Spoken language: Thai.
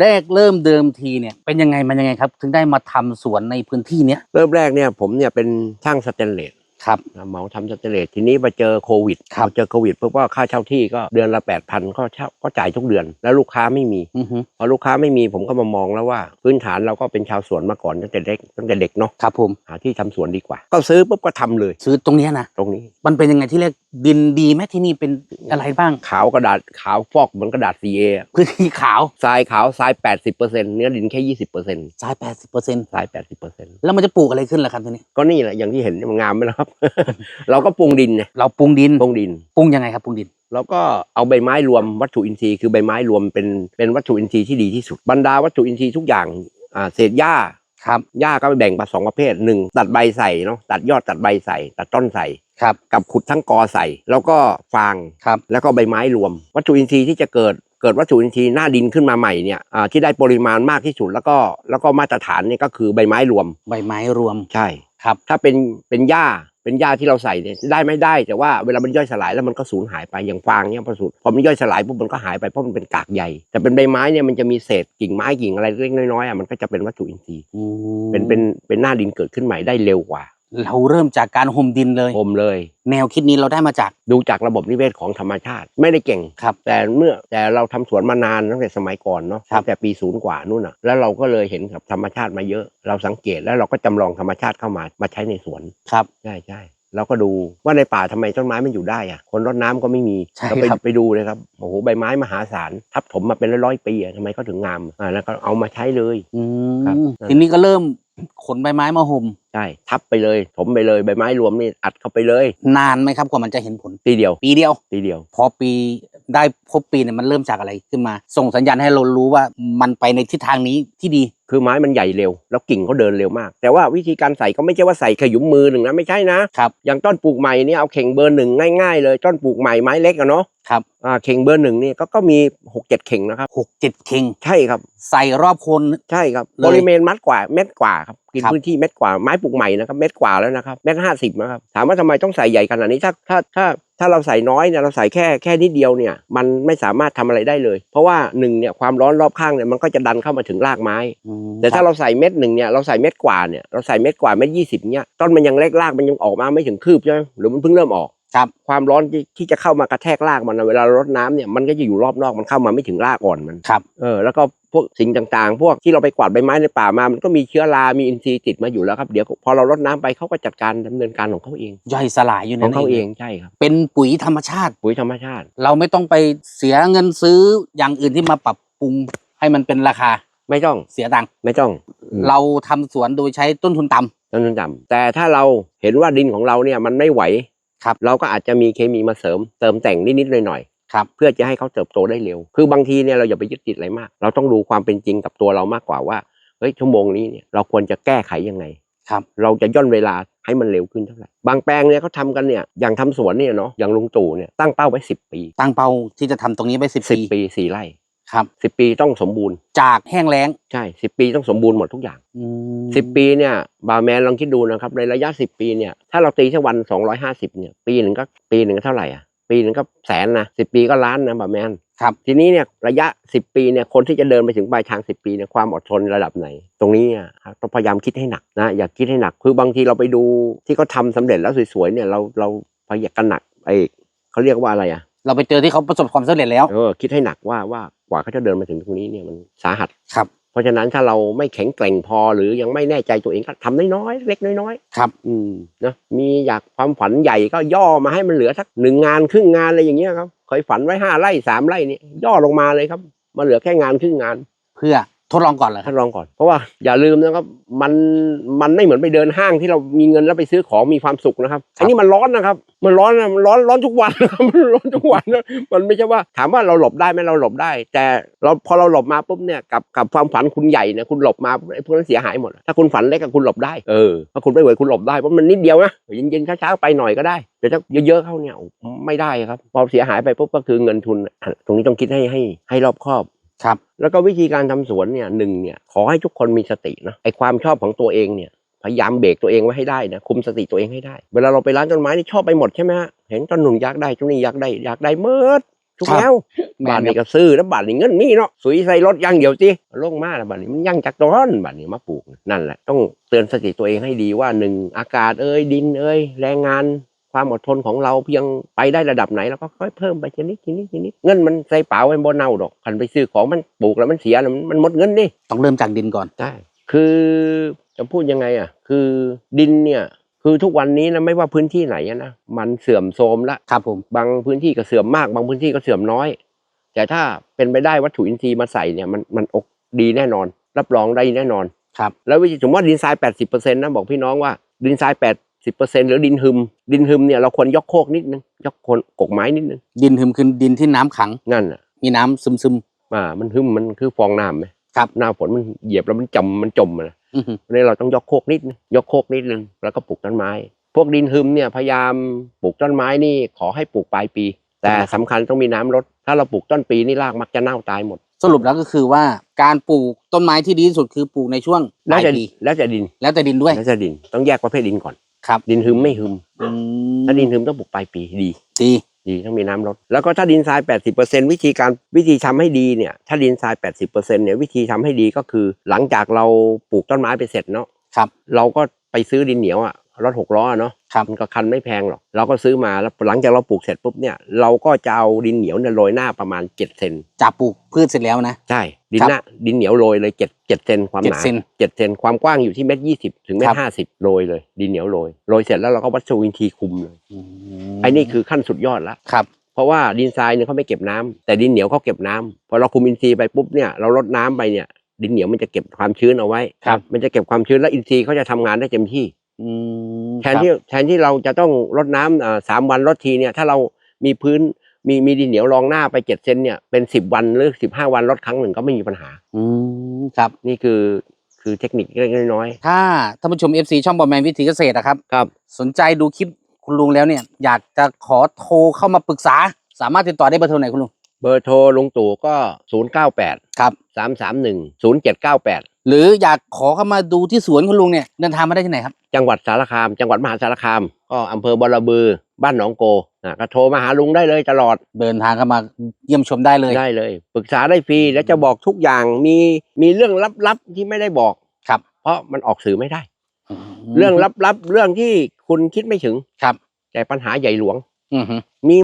แรกเริ่มเดิมทีเนี่ยเป็นยังไงมันยังไงครับ ถึงได้มาทำสวนในพื้นที่เนี้ย เริ่มแรกเนี่ยผมเนี่ยเป็นช่างสแตนเลส ครับนะเหมาทำสแตนเลสทีนี้มาเจอโควิดครับพอเจอโควิดปุ๊บว่าค่าเช่าที่ก็เดือนละแปดพันก็เช่าก็จ่ายทุกเดือน แล้วลูกค้าไม่มีอือฮึพอลูกค้าไม่มีผมก็มามองแล้วว่า พื้นฐานเราก็เป็นชาวสวนมาก่อนตั้งแต่เด็กตั้งแต่เด็กเนาะครับผมหาที่ทำสวนดีกว่า ก็ซื้อปุ๊บก็ทำเลย ซื้อตรงเนี้ยนะตรงนี้ มันเป็นยังไงที่แรกดินดีไหมที่นี่เป็นอะไรบ้าง ขาวกระดาษขาวฟอกเหมือนกระดาษ CA อะพื้นที่ขาวทรายขาวทราย80%เนื้อดินแค่ 20%ทรายแปดสิบเปอร์เซ็นต์ทราย80%แล้วมันจะปลูกอะไรขึ้นล่ะครับทีนี้ก็นี่แหละอย่างที่เห็นมันงามไหมล่ะครับเราก็ปรุงดินเนี่ยเราปรุงดินปรุงดินปรุงยังไงครับปรุงดิน แล้วก็เอาใบไม้รวมวัตถุอินทรีย์คือใบไม้รวมเป็นเป็นวัตถุอินทรีย์ที่ดีที่สุดบรรดาวัตถุอินทรีย์ทุกอย่างอ่าเศษหญ้าครับหญ้าก็แบ่งเป็นสองประเภทหนึ่งตัดใบใส่เนาะตัดยอดตัดใบใส่ ตัดต้นใส่ครับกับขุดทั้งกอใส่ แล้วก็ฟางครับแล้วก็ใบไม้รวม วัตถุอินทรีย์ที่จะเกิดเกิดวัตถุอินทรีย์หน้าดินขึ้นมาใหม่เนี่ยอ่าที่ได้ปริมาณมากที่สุดแล้วก็แล้วก็มาตรฐานเนี่ยก็คือใบไม้รวม ใบไม้รวมใช่ครับ ถ้าเป็นเป็นหญ้า เป็นหญ้าที่เราใส่เนี่ยได้ไม่ได้แต่ว่าเวลามันย่อยสลายแล้วมันก็สูญหายไปอย่างฟางเนี่ยพอสูญพอมันย่อยสลายปุ๊บมันก็หายไปเพราะมันเป็นกากใยแต่เป็นใบไม้เนี่ยมันจะมีเศษกิ่งไม้กิ่งอะไรเล็กๆน้อยๆอะมันก็จะเป็นวัตถุอินทรีย์เป็นเป็นเป็นหน้าดินเกิดขึ้นใหม่ได้เร็วกว่า เราเริ่มจากการห่มดินเลย ผมเลย แนวคิดนี้เราได้มาจาก ดูจากระบบนิเวศของธรรมชาติ ไม่ได้เก่งครับ แต่เมื่อแต่เราทำสวนมานานตั้งแต่สมัยก่อนเนาะครับตั้งแต่ปีศูนย์กว่านู่นน่ะแล้วเราก็เลยเห็นกับธรรมชาติมาเยอะ เราสังเกตแล้วเราก็จำลองธรรมชาติเข้ามามาใช้ในสวนครับใช่ใช่เราก็ดูว่าในป่าทำไมต้นไม้มันอยู่ได้อะคนรดน้ำก็ไม่มีใช่เราไปครับไปดูเลยครับโอ้โหใบไม้มหาศาลทับถมมาเป็นร้อยๆปีอะทำไมเขาถึงงามอ่าแล้วก็เอามาใช้เลยอืครับมทีนี้ก็เริ่ม ขนใบไม้มาห่มใช่ทับไปเลยถมไปเลยใบไม้รวมนี่อัดเข้าไปเลย นานไหมครับกว่ามันจะเห็นผลทีเดียว ปีเดียวทีเดียว พอปีได้ครบปีเนี่ยมันเริ่มจากอะไรขึ้นมา ส่งสัญญาณให้เรารู้ว่ามันไปในทิศทางนี้ที่ดี คือไม้มันใหญ่เร็ว แล้วกิ่งเขาเดินเร็วมาก แต่ว่าวิธีการใส่ก็ไม่ใช่ว่าใส่ขยุมมือหนึ่งนะไม่ใช่นะครับอย่างต้นปลูกใหม่เนี่ยเอาเข่งเบอร์หนึ่งง่ายๆเลยต้นปลูกใหม่ไม้เล็กอะเนาะครับอ่าเข่งเบอร์หนึ่งนี่ก็ก็มีหกเจ็ดเข่งนะครับหกเจ็ดเข่งใช่ครับ ใส่รอบโคน ใช่ครับเลยบริเวณมัดกว่าเม็ดกว่าครับกินครับพื้นที่เม็ดกว่าไม้ปลูกใหม่นะครับเม็ดกว่าแล้วนะครับเม็ดห้าสิบนะครับถามว่าทำไมต้องใส่ใหญ่ขนาดนี้ถ้าถ้าถ้าถ้าเราใส่น้อยเนี่ยเราใส่แค่แค่นิดเดียวเนี่ยมันไม่สามารถทำอะไรได้เลย เพราะว่าหนึ่งเนี่ยความร้อนรอบข้างเนี่ยมันก็จะดันเข้ามาถึงรากไม้ อืมแต่ถ้าเราใส่เม็ดหนึ่งเนี่ยเราใส่เม็ดกว่าเนี่ยเราใส่เม็ดกว่าเม็ดยี่สิบเนี่ยต้นมันยังเล็กรากมันยังออกมาไม่ถึงคืบใช่ไหมหรือมันเพิ่งเริ่มออกครับความร้อนที่ที่จะเข้ามากระแทกรากมันนะเวลาเรารดน้ำเนี่ยมันก็จะอยู่รอบนอกมันเข้ามาไม่ถึงรากอ่อนมันครับเออแล้วก็พวกสิ่งต่างๆ พวกที่เราไปกวาดใบไม้ในป่ามา มันก็มีเชื้อรา มีอินทรีย์ติดมาอยู่แล้วครับ เดี๋ยวพอเรารดน้ำไปเขาก็จัดการดำเนินการของเขาเอง ย่อยสลายอยู่ขนั่องนเขาเอเองงใช่ครับ เป็นปุ๋ยธรรมชาติ ปุ๋ยธรรมชาติ เราไม่ต้องไปเสียเงินซื้ออย่างอื่นที่มาปรับปรุงให้มันเป็นราคา ไม่ต้องเสียตังค์ไม่ต้องเราทำสวนโดยใช้ต้นทุนต่ำต้นทุนต่ำแต่ถ้าเราเห็นว่าดินของเราเนี่ยมันไม่ไหวครับ เราก็อาจจะมีเคมีมาเสริมเติมแต่งนิดๆหน่อยๆครับเพื่อจะให้เขาเติบโตได้เร็ว คือบางทีเนี่ยเราอย่าไปยึดติดอะไรมาก เราต้องดูความเป็นจริงกับตัวเรามากกว่าว่าเฮ้ยชั่วโมงนี้เนี่ยเราควรจะแก้ไขยังไงครับเราจะย่นเวลาให้มันเร็วขึ้นเท่าไหร่ บางแปลงเนี่ยเขาทำกันเนี่ยอย่างทำสวนเนี่ยเนาะอย่างลุงตู่เนี่ยตั้งเป้าไว้สิบปี ตั้งเป้าที่จะทำตรงนี้ไปสิบสิบปีปีสี่ไร่ ครับสิบปีต้องสมบูรณ์ จากแห้งแล้งใช่สิบปีต้องสมบูรณ์หมดทุกอย่างอืมสิบปีเนี่ยบาร์แมนลองคิดดูนะครับในระยะสิบปีเนี่ยถ้าเราตีแค่วันสองร้อยห้าสิบเนี่ยปีหนึ่งก็ปีหนึ่งก็เท่าไหร่อะปีหนึ่งก็แสนนะสิบปีก็ล้านนะบาร์แมนครับทีนี้เนี่ยระยะ10ปีเนี่ยคนที่จะเดินไปถึงปลายทาง10ปีเนี่ยความอดทนระดับไหน ตรงนี้อะครับต้องพยายามคิดให้หนักนะอย่าคิดให้หนักคือบางทีเราไปดูที่เขาทำสำเร็จแล้วสวยๆเนี่ยเราเราพยายามกันหนักไอ้เขาเรียกว่าอะไรอะ เราไปเจอที่เขาประสบความสำเร็จแล้ว เออคิดให้หนักว่าว่ากว่าเขาจะเดินมาถึงตรงนี้เนี่ยมันสาหัส ครับ เพราะฉะนั้นถ้าเราไม่แข็งแกร่งพอหรือยังไม่แน่ใจตัวเองก็ทำน้อยๆเล็กน้อยครับๆอืมนะมีอยากความฝันใหญ่ก็ย่อมาให้มันเหลือสักหนึ่งงานครึ่งงานอะไรอย่างเงี้ยครับเคยฝันไว้ห้าไร่สามไร่เนี่ยย่อลงมาเลยครับมาเหลือแค่งานครึ่งงาน เพื่อ ทดลองก่อนเหรอคท่ารับนลองก่อน เพราะว่าอย่าลืมนะครับมันมันไม่เหมือนไปเดินห้างที่เรามีเงินแล้วไปซื้อของมีความสุขนะครับอันนี้มันร้อนนะครับ มันร้อนนะมันร้อนร้อนทุกวันนะครับมันร้อนทุกวันนะมันไม่ใช่ว่า ถามว่าเราหลบได้ไหมเราหลบได้ แต่เราพอเราหลบมาปุ๊บเนี่ยกับกับความฝันคุณใหญ่เนี่ยคุณหลบมาไอ้พวกนั้นเสียหายหมด ถ้าคุณฝันเล็กกับคุณหลบได้เออถ้าคุณไม่ไหวคุณหลบได้เพราะมันนิดเดียวนะเย็นๆช้าๆไปหน่อยก็ได้แต่ถ้าเยอะๆเข้าเนี่ยไม่ได้ครับพอเสียหายไปปุ๊บก็คือเงินทุนอะตรงนี้ต้องคิดให้ให้ให้รอบคอบ ครับ แล้วก็วิธีการทำสวนเนี่ยหนึ่งเนี่ยขอให้ทุกคนมีสตินะไอความชอบของตัวเองเนี่ยพยายามเบรกตัวเองไว้ให้ได้นะคุมสติตัวเองให้ได้ เวลาเราไปร้านต้นไม้นี่ชอบไปหมดใช่ไหมฮะเห็นต้นหนุนอยากได้ต้นนี้อยากได้อยากได้เมิดทุกครับแนวแม่บ้านนนี้ก็ซื้อแล้วบ้านนี้เงินมีเนาะสุยใส่รถอย่างเดียวสิลงมาแล้วบ้านนี้มันยั่งจากต้นบ้านนี้มาปลูกนั่นแหละต้องเตือนสติตัวเองให้ดีว่าหนึ่งอากาศเอ้ยดินเอ้ยแรงงาน ความอดทนของเราเพียงไปได้ระดับไหนเราก็ค่อยเพิ่มไปทีนิดทีนิดทีนิดเงินมันใส่เป๋าไว้บนเน่าดอกคันไปซื้อของมันปลูกแล้วมันเสียแล้วมันมันหมดเงินดิต้องเริ่มจากดินก่อนใช่คือจะพูดยังไงอะ คือดินเนี่ยคือทุกวันนี้นะไม่ว่าพื้นที่ไหนอะนะมันเสื่อมโทรมละครับผมบางพื้นที่ก็เสื่อมมาก บางพื้นที่ก็เสื่อมน้อย แต่ถ้าเป็นไปได้วัตถุอินทรีย์มาใส่เนี่ยมันมันอกดีแน่นอน รับรองได้แน่นอนครับแล้ววิธีสมมติว่าดินทราย 80%นะบอกพี่น้องว่าดินทราย 80%หรือดินหึม ดินหึมเนี่ยเราควรยกโคกนิดนึง ยกโคนกกไม้นิดนึง ดินหึมคือดินที่น้ำขัง นั่นอะมีน้ำซึมซึมอ่ามันหึมมันคือฟองน้ำไหมครับ หน้าฝนมันเหยียบแล้วมันจมมันจมอะนะๆอื้อหือเพราะฉะนั้นเราต้องยกโคกนิดนึงยกโคกนิดนึงแล้วก็ปลูกต้นไม้ พวกดินหึมเนี่ยพยายามปลูกต้นไม้นี่ขอให้ปลูกปลายปี แต่สำคัญต้องมีน้ำรดถ้าเราปลูกต้นปีนี่รากมักจะเน่าตายหมด สรุปแล้วก็คือว่าการปลูกต้นไม้ที่ดีที่สุดคือปลูกในช่วงปแล้ลาวยจะปีแล้วจะดินแล้วแต่ดินด้วย แล้วจะดินต้องแยกประเภทดินก่อน ครับ ดินหึมไม่หึมอืมถ้าดินหึมต้องปลูกปลายปีดี ดีดีต้องมีน้ำรดแล้วก็ถ้าดินทราย 80%วิธีการวิธีทำให้ดีเนี่ยถ้าดินทราย 80%เนี่ยวิธีทำให้ดีก็คือ หลังจากเราปลูกต้นไม้ไปเสร็จเนาะครับ เราก็ไปซื้อดินเหนียวอะรถหกล้ออะเนาะครับ มันก็คันไม่แพงหรอกเราก็ซื้อมาแล้วหลังจากเราปลูกเสร็จปุ๊บเนี่ยเราก็จะเอาดินเหนียวเนี่ยโรยหน้าประมาณ7เซนจากปลูกพืชเสร็จแล้วนะ ใช่ ดินครับหน้าดินเหนียวโรยเลยเจ็ดเจ็ดเซนความหนาเจ็ดเซนเจ็ดเซนความกว้างอยู่ที่เมตรยี่สิบถึงเมตครัรบห้าสิบโรยเลย ดินเหนียวโรยโรยเสร็จแล้วเราก็วัชวินทรีย์คุมเลยอืมไอ้นี่คือขั้นสุดยอดละครับเพราะว่าดินทรายเนี่ยเขาไม่เก็บน้ำแต่ดินเหนียวเขาเก็บน้ำพอเราคุมอินทรีย์ไปปุ๊บเนี่ยเราลดน้ำไปเนี่ยดินเหนียวมันจะเก็บความชื้นเอาไว้ครับมันจะเก็บความชื้นแล้วอินทรีย์เขาจะทำงานได้เต็มที่ อืมแทนที่แทนที่เราจะต้องรดน้ำอ่าสามวันรดทีเนี่ย ถ้าเรามีพื้นมีมีดินเหนียวรองหน้าไปเจ็ดเซนเนี่ยเป็นสิบวันหรือสิบห้าวันรดครั้งหนึ่งก็ไม่มีปัญหา อืมครับ นี่คือคือเทคนิคเล็กๆน้อยถ้าท่านผู้ชม FC ช่องบอมแมนวิถีเกษตรนะครับ ๆครับ สนใจดูคลิปคุณลุงแล้วเนี่ย อยากจะขอโทรเข้ามาปรึกษา สามารถติดต่อได้เบอร์โทรไหนคุณลุงเบอร์โทรลุงตู่ก็ศูนย์เก้าแปดครับ สามสามหนึ่งศูนย์เจ็ดเก้าแปด หรืออยากขอเข้ามาดูที่สวนคุณลุงเนี่ยเดินทางมาได้ที่ไหนครับ จังหวัดสารคาม จังหวัดมหาสารคาม ก็อำเภอบอระบือ บ้านหนองโกนะก็โทรมาหาลุงได้เลยตลอด เดินทางเข้ามาเยี่ยมชมได้เลย ได้เลย ปรึกษาได้ฟรีแล้วจะบอกทุกอย่าง มีมีเรื่องลับๆที่ไม่ได้บอกครับ เพราะมันออกสื่อไม่ได้มเรื่องลับๆเรื่องที่คุณคิดไม่ถึงครับ แต่ปัญหาใหญ่หลวง อือฮึ